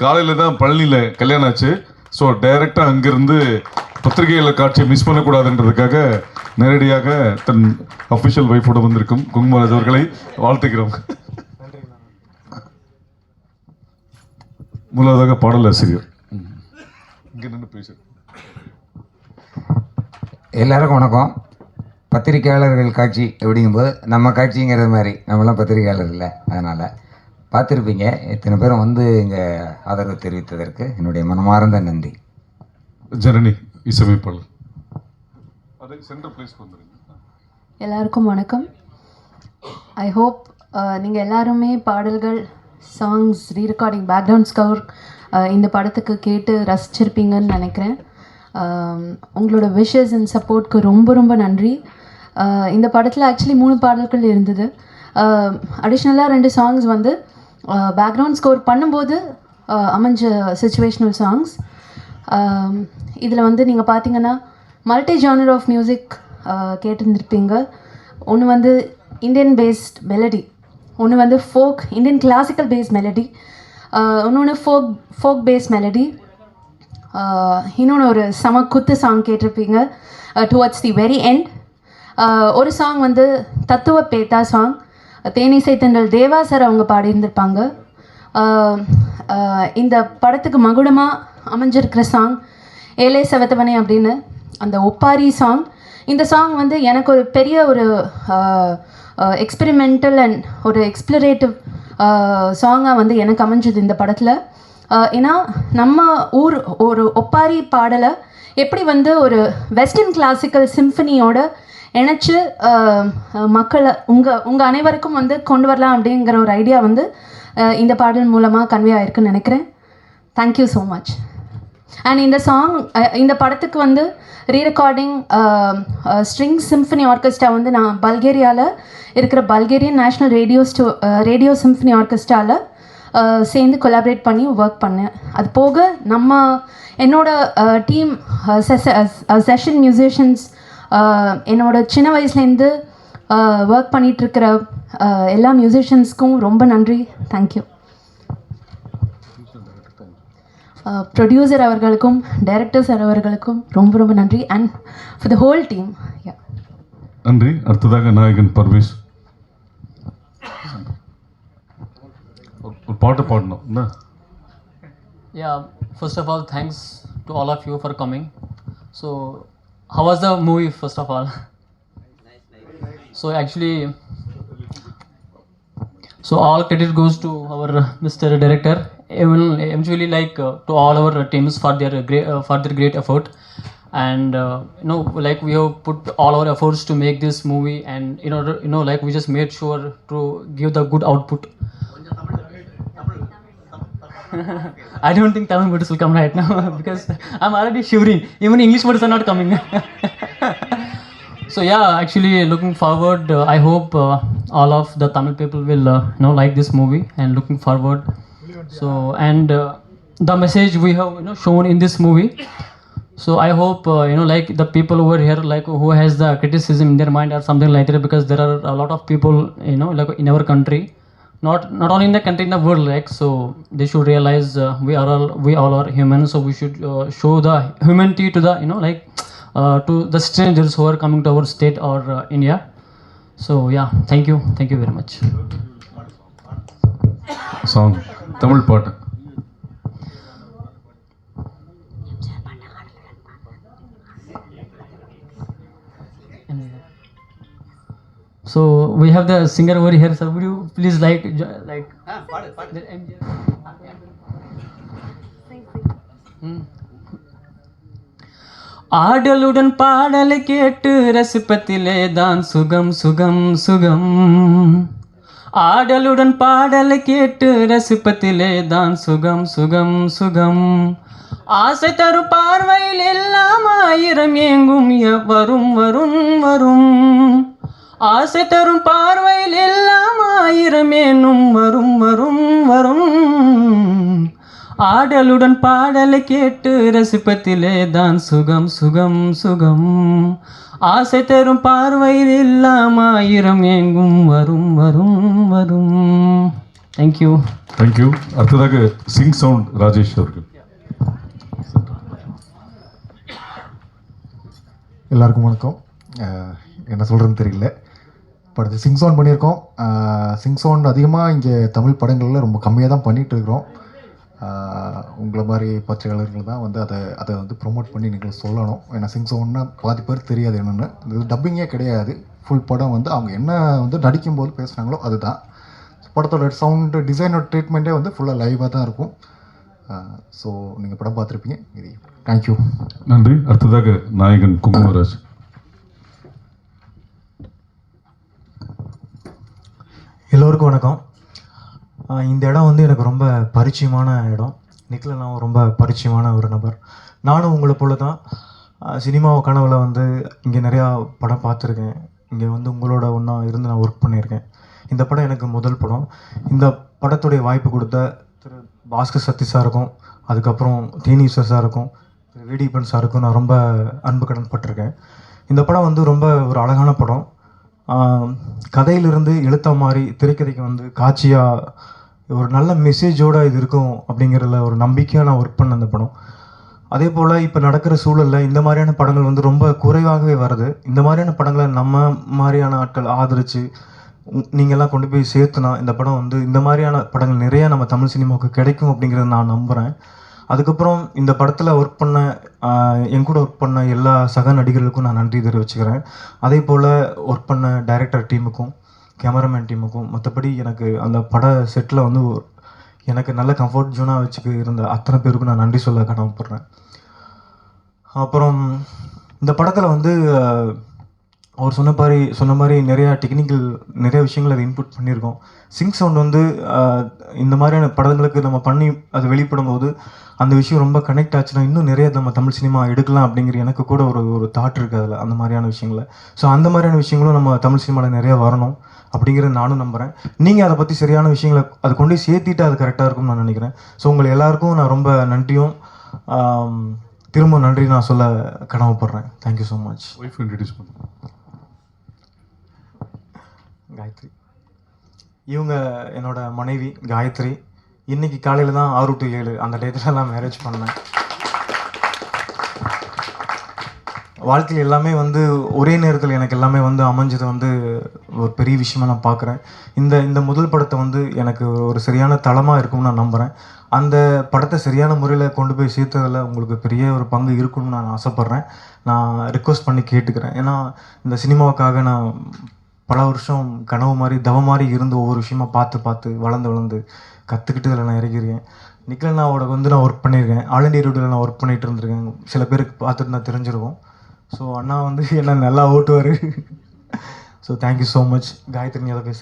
காலையில் தான் பழனியில் கல்யாணம் ஆச்சு. ஸோ டைரெக்டாக அங்கேருந்து பத்திரிகையில் காட்சியை மிஸ் பண்ணக்கூடாதுன்றதுக்காக நேரடியாக தன் அஃபிஷியல் ஒய்ஃபோடு வந்திருக்கும் குங்குமராஜ் அவர்களை வாழ்த்துக்கிறோம் முதலாவதாக பாடல் ஆசிரியர் இங்கே நின்று பேச. எல்லாருக்கும் வணக்கம். பத்திரிக்கையாளர்கள் காட்சி அப்படிங்கும்போது நம்ம காட்சிங்கிறது மாதிரி. நம்மளாம் பத்திரிக்கையாளர் இல்லை அதனால். பார்த்துருப்பீங்க. இத்தனை பேரும் வந்து இங்கே ஆதரவு தெரிவித்ததற்கு என்னுடைய மனமார்ந்த நன்றி. ஜனனி இசையமைப்பாளர். எல்லாருக்கும் வணக்கம். ஐ ஹோப் நீங்கள் எல்லாருமே பாடல்கள் சாங்ஸ் ரீரெக்கார்டிங் பேக்ரவுண்ட் ஸ்கோர் இந்த படத்துக்கு கேட்டு ரசிச்சிருப்பீங்கன்னு நினைக்கிறேன். Um, உங்களோட விஷஸ் அண்ட் சப்போர்ட்க்கு ரொம்ப ரொம்ப நன்றி. Uh, இந்த படத்தில் ஆக்சுவலி மூணு பாடல்கள் இருந்தது. அடிஷ்னலாக ரெண்டு சாங்ஸ் வந்து பேக்ரவுண்ட் ஸ்கோர் பண்ணும்போது அமைஞ்ச சுச்சுவேஷ்னல் சாங்ஸ் இதில் வந்து நீங்கள் பார்த்தீங்கன்னா மல்டி ஜானர் ஆஃப் மியூசிக் கேட்டிருந்திருப்பீங்க. ஒன்று வந்து இந்தியன் பேஸ்ட் மெலடி ஒன்று வந்து folk Indian classical based melody இன்னொன்று ஃபோக் ஃபோக் பேஸ்ட் மெலடி இன்னொன்று ஒரு சம குத்து சாங் கேட்டிருப்பீங்க டுவர்ட்ஸ் தி வெரி எண்ட் ஒரு சாங் வந்து தத்துவ பேத்தா சாங் தேனிசை தென்றல் தேவா சார் அவங்க பாடியிருந்திருப்பாங்க. இந்த படத்துக்கு மகுடமாக அமைஞ்சிருக்கிற சாங் ஏலே செவத்தவனே அப்படின்னு அந்த ஒப்பாரி சாங் இந்த சாங் வந்து எனக்கு ஒரு பெரிய ஒரு எக்ஸ்பெரிமெண்டல் அண்ட் ஒரு எக்ஸ்ப்ளரேட்டிவ் சாங்காக வந்து எனக்கு அமைஞ்சது இந்த படத்தில். ஏன்னா நம்ம ஊர் ஒரு ஒப்பாரி பாடலை எப்படி வந்து ஒரு வெஸ்டர்ன் கிளாசிக்கல் சிம்ஃபனியோட இணைச்சு மக்களை உங்கள் உங்கள் அனைவருக்கும் வந்து கொண்டு வரலாம் அப்படிங்கிற ஒரு ஐடியா வந்து இந்த பாடல் மூலமாக கன்வே ஆயிருக்குன்னு நினைக்கிறேன். Thank you so much and இந்த சாங் இந்த படத்துக்கு வந்து ரீரெக்கார்டிங் ஸ்ட்ரிங் சிம்ஃபனி ஆர்கெஸ்ட்ரா வந்து நான் பல்கேரியாவில் இருக்கிற பல்கேரியன் நேஷ்னல் ரேடியோ ஸ்டோ ரேடியோ சிம்ஃபனி ஆர்கெஸ்ட்ராவில் சேர்ந்து கொலாபரேட் பண்ணி ஒர்க் பண்ணேன். அது போக நம்ம என்னோட டீம் செஷன் மியூசிஷியன்ஸ் என்னோட சின்ன வயசுலேருந்து ஒர்க் பண்ணிகிட்ருக்கிற எல்லா மியூசிஷியன்ஸ்க்கும் ரொம்ப நன்றி. தேங்க்யூ ப்ரொடியூசர் அவர்களுக்கும் டைரக்டர் சார் அவர்களுக்கும் ரொம்ப ரொம்ப நன்றி. And for the whole team யா நன்றி. அடுத்ததாக நாயகன் பர்வேஷ் ஒரு- ஒரு பாட்டு பாடணும். என்ன? Yeah, first of all, thanks to all of you for coming. So, how was the movie, first of all? So, actually, so all credit goes to our Mr. Director, even eventually like uh, to all our teams for their great uh, for their great effort, and uh, you know like we have put all our efforts to make this movie, and in order you know like we just made sure to give the good output. I don't think Tamil words will come right now because I'm already shivering. Even English words are not coming. so yeah, actually looking forward. Uh, I hope uh, all of the Tamil people will uh, know like this movie and looking forward. So and uh, the message we have you know shown in this movie. So I hope uh, you know like the people over here like who has the criticism in their mind or something like that because there are a lot of people you know like in our country not not only in the country in the world like so they should realize uh, we are all we all are human so we should uh, show the humanity to the you know like uh, to the strangers who are coming to our state or uh, india. So yeah thank you. Thank you very much. Song. Tamil part. So we have the singer over here sir. Would you please like jo- like the MJ Hmm. ஆடலுடன் பாடலை கேட்டு ரசிப்பத்திலே தான் சுகம் சுகம் சுகம். ஆடலுடன் பாடலை கேட்டு ரசிப்பத்திலே தான் சுகம் சுகம் சுகம். ஆசை தரும் பார்வையில் எல்லாம் ஆயிரம் ஏங்கும் வரும் வரும் வரும். ஆசை தரும் பார்வையில் எல்லாம் ஆயிரம் ஏனும் வரும் வரும் வரும். ஆடலுடன் பாடலை கேட்டு ரசிப்பத்திலே தான் சுகம் சுகம் சுகம். ஆசை தரும் பார்வையில் எல்லாம் ஆயிரம் எங்கும் வரும் வரும் வரும். தேங்க்யூ தேங்க்யூ அடுத்ததாக சிங் சவுண்ட் ராஜேஷ் அவர்கள். எல்லாருக்கும் வணக்கம். என்ன சொல்கிறதுன்னு தெரியல. படத்தை சிங்ஸ் சவுண்ட் பண்ணியிருக்கோம். சிங்ஸ் சவுண்ட் அதிகமாக இங்கே தமிழ் படங்களில் ரொம்ப கம்மியாக தான் பண்ணிகிட்டு இருக்கிறோம் உங்களை மாதிரி பத்திரிகையாளர்கள் தான் வந்து அதை அதை வந்து ப்ரொமோட் பண்ணி நீங்கள் சொல்லணும். ஏன்னா சிங்ஸ் சவுண்ட்னா பாதி பேர் தெரியாது என்னென்னு. இது டப்பிங்கே கிடையாது. ஃபுல் படம் வந்து அவங்க என்ன வந்து நடிக்கும்போது பேசுகிறாங்களோ அதுதான். படத்தோட சவுண்டு டிசைனோட ட்ரீட்மெண்ட்டே வந்து ஃபுல்லாக லைவாக தான் இருக்கும். ஸோ நீங்கள் படம் பார்த்துருப்பீங்க. இது தேங்க்யூ நன்றி. அடுத்ததாக நாயகன் குமாரராஜ் எல்லோருக்கும் வணக்கம். இந்த இடம் வந்து எனக்கு ரொம்ப பரிச்சயமான இடம். நிக்கில் ரொம்ப பரிச்சயமான ஒரு நபர். நானும் உங்களை போல தான் சினிமாவை சினிமா வந்து இங்கே நிறையா படம் பார்த்துருக்கேன். இங்கே வந்து உங்களோட ஒன்றா இருந்து நான் ஒர்க் பண்ணியிருக்கேன். இந்த படம் எனக்கு முதல் படம். இந்த படத்துடைய வாய்ப்பு கொடுத்த திரு பாஸ்கர் சத்தி சாருக்கும் அதுக்கப்புறம் தீனீஸ்வர் சாருக்கும் திரு விடிபன் சாருக்கும் நான் ரொம்ப அன்பு கடன் பட்டிருக்கேன் இந்த படம் வந்து ரொம்ப ஒரு அழகான படம். கதையிலிருந்து எழுத்த மாதிரி திரைக்கதைக்கு வந்து காட்சியாக ஒரு நல்ல மெசேஜோடு இது இருக்கும் அப்படிங்கிறதுல ஒரு நம்பிக்கையாக நான் ஒர்க் பண்ண அந்த படம். அதே போல் இப்போ நடக்கிற சூழலில் இந்த மாதிரியான படங்கள் வந்து ரொம்ப குறைவாகவே வருது. இந்த மாதிரியான படங்களை நம்ம மாதிரியான ஆட்கள் ஆதரித்து நீங்கள்லாம் கொண்டு போய் சேர்த்துனா இந்த படம் வந்து இந்த மாதிரியான படங்கள் நிறையா நம்ம தமிழ் சினிமாவுக்கு கிடைக்கும் அப்படிங்கிறத நான் நம்புகிறேன் அதுக்கப்புறம் இந்த படத்தில் ஒர்க் பண்ண என் கூட ஒர்க் பண்ண எல்லா சக நடிகர்களுக்கும் நான் நன்றி தெரிவிச்சுக்கிறேன். அதே போல் ஒர்க் பண்ண டைரக்டர் டீமுக்கும் கேமராமேன் டீமுக்கும் மற்றபடி எனக்கு அந்த பட செட்டில் வந்து எனக்கு நல்ல கம்ஃபர்ட் ஜோனாக வச்சுக்க இருந்த அத்தனை பேருக்கும் நான் நன்றி சொல்ல கடமைப்படுறேன் அப்புறம் இந்த படத்தில் வந்து அவர் சொன்ன மாதிரி சொன்ன மாதிரி நிறையா டெக்னிக்கல் நிறைய விஷயங்கள் அதை இன்புட் பண்ணியிருக்கோம். சிங் சவுண்ட் வந்து இந்த மாதிரியான படங்களுக்கு நம்ம பண்ணி அது வெளிப்படும் போது அந்த விஷயம் ரொம்ப கனெக்ட் ஆச்சுன்னா இன்னும் நிறைய நம்ம தமிழ் சினிமா எடுக்கலாம் அப்படிங்கிற எனக்கு கூட ஒரு ஒரு தாட் இருக்குது அதில் அந்த மாதிரியான விஷயங்கள. ஸோ அந்த மாதிரியான விஷயங்களும் நம்ம தமிழ் சினிமாவில் நிறையா வரணும் அப்படிங்கிறத நானும் நம்புகிறேன் நீங்கள் அதை பற்றி சரியான விஷயங்களை அதை கொண்டு போய் சேர்த்திட்டு அது கரெக்டாக இருக்கும்னு நான் நினைக்கிறேன். ஸோ உங்களை எல்லாருக்கும் நான் ரொம்ப நன்றியும் திரும்ப நன்றி நான் சொல்ல கடமைப்படுறேன் thank you so much wife introduce பண்ணுறேன் காயத்ரி. இவங்க என்னோட மனைவி காயத்ரி. இன்னைக்கு காலையில் தான் ஆறு டு ஏழு அந்த டயத்தில் நான் மேரேஜ் பண்ணேன். வாழ்க்கையில் எல்லாமே வந்து ஒரே நேரத்தில் எனக்கு எல்லாமே வந்து அமைஞ்சது வந்து ஒரு பெரிய விஷயமாக நான் பார்க்குறேன் இந்த இந்த முதல் படத்தை வந்து எனக்கு ஒரு சரியான தளமாக இருக்கும்னு நான் நம்புகிறேன் அந்த படத்தை சரியான முறையில் கொண்டு போய் சேர்த்ததில் உங்களுக்கு பெரிய ஒரு பங்கு இருக்கும்னு நான் ஆசைப்பட்றேன். நான் ரிக்வஸ்ட் பண்ணி கேட்டுக்கிறேன். ஏன்னா இந்த சினிமாவுக்காக நான் பல வருஷம் கனவு மாதிரி தவ மாதிரி இருந்து ஒவ்வொரு விஷயமா பார்த்து பார்த்து வளர்ந்து வளர்ந்து கற்றுக்கிட்டு இதில் நான் இறங்கியிருக்கேன். நிக்கலனாவோட வந்து நான் ஒர்க் பண்ணியிருக்கேன். ஆல் இண்டியா ரூட்டில் நான் ஒர்க் பண்ணிகிட்டு இருந்திருக்கேன். சில பேருக்கு பார்த்துட்டு நான் தெரிஞ்சிருக்கோம். ஸோ அண்ணா வந்து என்ன நல்லா ஓட்டுவார். So thank you so much Gayathri நீ அதை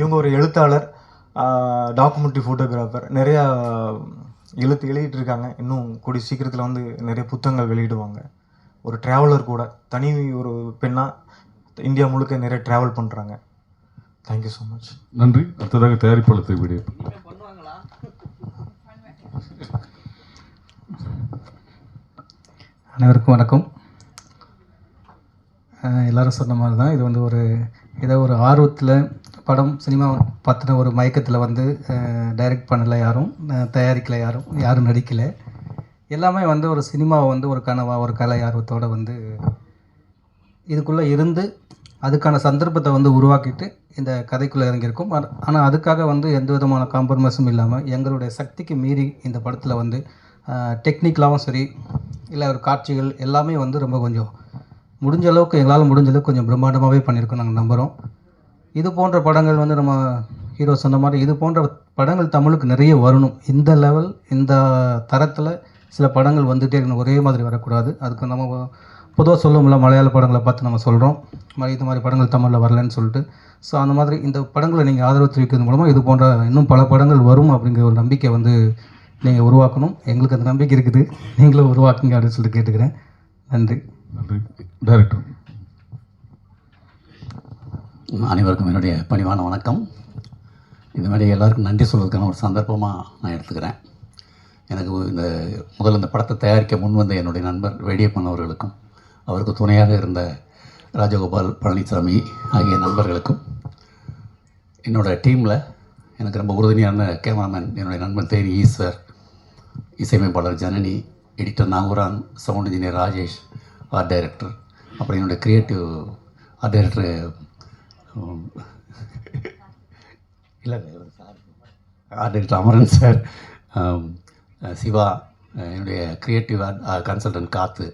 இவங்க ஒரு எழுத்தாளர் டாக்குமெண்ட்ரி ஃபோட்டோகிராஃபர் நிறையா எழுத்து எழுதிட்டுருக்காங்க இன்னும் கூடிய சீக்கிரத்தில் வந்து நிறைய புத்தகங்கள் வெளியிடுவாங்க. ஒரு ட்ராவலர் கூட தனி ஒரு பெண்ணாக இந்தியா முழுக்க நிறைய ட்ராவல் பண்ணுறாங்க தேங்க்யூ ஸோ மச் நன்றி. அடுத்ததாக தயாரிப்பாளர் வீடியோ. அனைவருக்கும் வணக்கம். எல்லாரும் சொன்ன மாதிரி தான் இது வந்து ஒரு ஏதோ ஒரு ஆர்வத்தில் படம் சினிமா பற்றின ஒரு மயக்கத்தில் வந்து டைரக்ட் பண்ணலை யாரும் தயாரிக்கலை யாரும் யாரும் நடிக்கலை. எல்லாமே வந்து ஒரு சினிமாவை வந்து ஒரு கனவா ஒரு கலை ஆர்வத்தோடு வந்து இதுக்குள்ளே இருந்து அதுக்கான சந்தர்ப்பத்தை வந்து உருவாக்கிட்டு இந்த கதைக்குள்ளே இறங்கியிருக்கும். ஆனால் அதுக்காக வந்து எந்த விதமான காம்ப்ரமைஸும் இல்லாமல் எங்களுடைய சக்திக்கு மீறி இந்த படத்தில் வந்து டெக்னிக்கலாகவும் சரி இல்லை ஒரு காட்சிகள் எல்லாமே வந்து ரொம்ப கொஞ்சம் முடிஞ்ச அளவுக்கு எங்களால் முடிஞ்ச அளவுக்கு கொஞ்சம் பிரம்மாண்டமாகவே பண்ணியிருக்கோம் நாங்கள் நம்புகிறோம் இது போன்ற படங்கள் வந்து நம்ம ஹீரோ சொன்ன மாதிரி இது போன்ற படங்கள் தமிழுக்கு நிறைய வரணும். இந்த லெவல் இந்த தரத்தில் சில படங்கள் வந்துகிட்டே இருக்கணும். ஒரே மாதிரி வரக்கூடாது. அதுக்கு நம்ம பொதுவாக சொல்லுவோம்ல மலையாள படங்களை பார்த்து நம்ம சொல்கிறோம் மாதிரி இது மாதிரி படங்கள் தமிழில் வரலன்னு சொல்லிட்டு. ஸோ அந்த மாதிரி இந்த படங்களை நீங்கள் ஆதரவு தெரிவிக்கிறது மூலமாக இது போன்ற இன்னும் பல படங்கள் வரும் அப்படிங்கிற ஒரு நம்பிக்கை வந்து நீங்கள் உருவாக்கணும். எங்களுக்கு அந்த நம்பிக்கை இருக்குது. நீங்களும் உருவாக்குங்க அப்படின்னு சொல்லிட்டு கேட்டுக்கிறேன். நன்றி. நன்றி. டைரக்டர் அனைவருக்கும் என்னுடைய பணிவான வணக்கம். இந்த மாதிரி எல்லாருக்கும் நன்றி சொல்வதற்கான ஒரு சந்தர்ப்பமாக நான் எடுத்துக்கிறேன். எனக்கு இந்த முதல்ல இந்த படத்தை தயாரிக்க முன் வந்த என்னுடைய நண்பர் வேடியப்பன் அவர்களுக்கும் அவருக்கு துணையாக இருந்த ராஜகோபால் பழனிசாமி ஆகிய நண்பர்களுக்கும் என்னோடய டீமில் எனக்கு ரொம்ப உறுதுணையான கேமராமேன் என்னுடைய நண்பன் தேனி ஈஸ்வர் இசையமைப்பாளர் Janani editor Nagooran sound engineer Rajesh art director அப்புறம் என்னுடைய க்ரியேட்டிவ் ஆர்ட் டைரக்டர் இல்லை sir. Art director Amaran sir Siva என்னுடைய க்ரியேட்டிவ் கன்சல்டன்ட் காத்து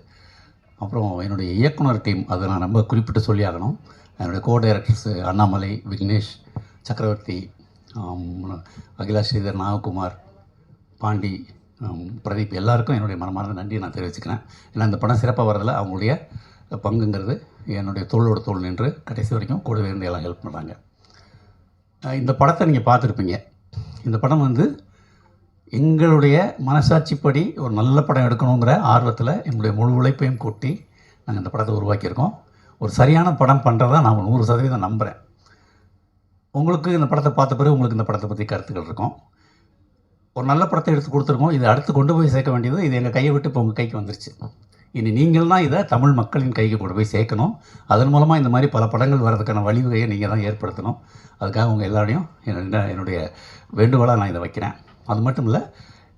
அப்புறம் என்னுடைய இயக்குனர் டீம் அதை நான் ரொம்ப குறிப்பிட்டு சொல்லி ஆகணும் என்னுடைய கோ டைரக்டர்ஸ் அண்ணாமலை விக்னேஷ் சக்கரவர்த்தி அகிலா ஸ்ரீதர் நாககுமார் பாண்டி பிரதீப் எல்லாருக்கும் என்னுடைய மனமார்ந்த நன்றியை நான் தெரிவிச்சுக்கிறேன். ஏன்னா இந்த படம் சிறப்பாக வரதில் அவங்களுடைய பங்குங்கிறது என்னுடைய தோளோட தோல் நின்று கடைசி வரைக்கும் கூடவே இருந்து எல்லாம் ஹெல்ப் பண்ணுறாங்க இந்த படத்தை நீங்கள் பார்த்துருப்பீங்க. இந்த படம் வந்து எங்களுடைய மனசாட்சிப்படி ஒரு நல்ல படம் எடுக்கணுங்கிற ஆர்வத்தில் எங்களுடைய முழு உழைப்பையும் கூட்டி நாங்கள் இந்த படத்தை உருவாக்கியிருக்கோம். ஒரு சரியான படம் பண்ணுறதா நான் நூறு சதவீதம் நம்புகிறேன் உங்களுக்கு இந்த படத்தை பார்த்த பிறகு உங்களுக்கு இந்த படத்தை பற்றி கருத்துக்கள் இருக்கும். ஒரு நல்ல படத்தை எடுத்து கொடுத்துருக்கோம். இதை அடுத்து கொண்டு போய் சேர்க்க வேண்டியது இது எங்கள் கையை விட்டு இப்போ உங்கள் கைக்கு வந்துருச்சு. இனி நீங்கள் தான் இதை தமிழ் மக்களின் கைக்கு கொண்டு போய் சேர்க்கணும். அதன் மூலமாக இந்த மாதிரி பல படங்கள் வர்றதுக்கான வழிவகையை நீங்கள் தான் ஏற்படுத்தணும். அதுக்காக உங்கள் எல்லாரையும் என்னுடைய வேண்டுகோளாக நான் இதை வைக்கிறேன். அது மட்டும் இல்லை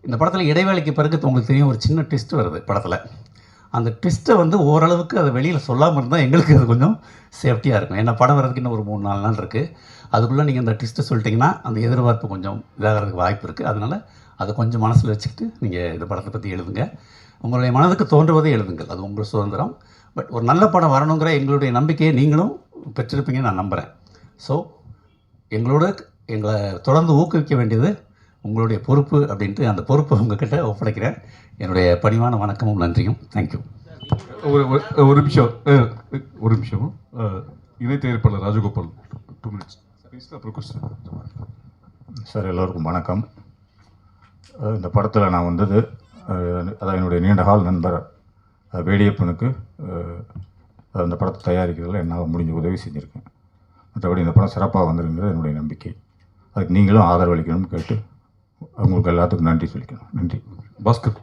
இந்த படத்தில் இடைவேளைக்கு பிறகு உங்களுக்கு தெரியும் ஒரு சின்ன ட்விஸ்ட் வருது படத்தில். அந்த ட்விஸ்ட்டை வந்து ஓரளவுக்கு அதை வெளியில் சொல்லாமல் இருந்தால் எங்களுக்கு அது கொஞ்சம் சேஃப்டியாக இருக்கும். ஏன்னா படம் வரதுக்கு இன்னும் ஒரு மூணு நாலு நாள் இருக்குது அதுக்குள்ளே நீங்கள் அந்த ட்விஸ்ட்டை சொல்லிட்டீங்கன்னா அந்த எதிர்பார்ப்பு கொஞ்சம் இதாகிறதுக்கு வாய்ப்பு இருக்குது அதனால் அதை கொஞ்சம் மனசில் வச்சுக்கிட்டு நீங்கள் இந்த படத்தை பற்றி எழுதுங்க. உங்களுடைய மனதுக்கு தோன்றுவதை எழுதுங்கள். அது உங்கள் சுதந்திரம். பட் ஒரு நல்ல படம் வரணுங்கிற எங்களுடைய நம்பிக்கையை நீங்களும் பெற்றிருப்பீங்கன்னு நான் நம்புகிறேன் ஸோ எங்களோட எங்களை தொடர்ந்து ஊக்குவிக்க வேண்டியது உங்களுடைய பொறுப்பு அப்படின்ட்டு அந்த பொறுப்பை உங்ககிட்ட ஒப்படைக்கிறேன். என்னுடைய பணிவான வணக்கமும் நன்றியும். தேங்க்யூ ஒரு ஒரு- ஒரு நிமிஷம். ஒரு நிமிஷம். இணை தயாரிப்பாளர் ராஜகோபால். டூ மினிட்ஸ் அப்புறம் கொஸ்டின் சார் எல்லோருக்கும் வணக்கம். இந்த படத்தில் நான் வந்தது அதான் என்னுடைய நீண்ட கால நண்பர் வேடியப்பனுக்கு அந்த படத்தை தயாரிக்கிறதுல என்னால் முடிஞ்ச உதவி செஞ்சுருக்கேன். மற்றபடி இந்த படம் சிறப்பாக வந்திருக்கிறது என்னுடைய நம்பிக்கை. அதுக்கு நீங்களும் ஆதரவளிக்கணும்னு கேட்டு அவங்களுக்கு எல்லாத்துக்கும் நன்றி சொல்லிக்கணும். நன்றி. பாஸ்கர்.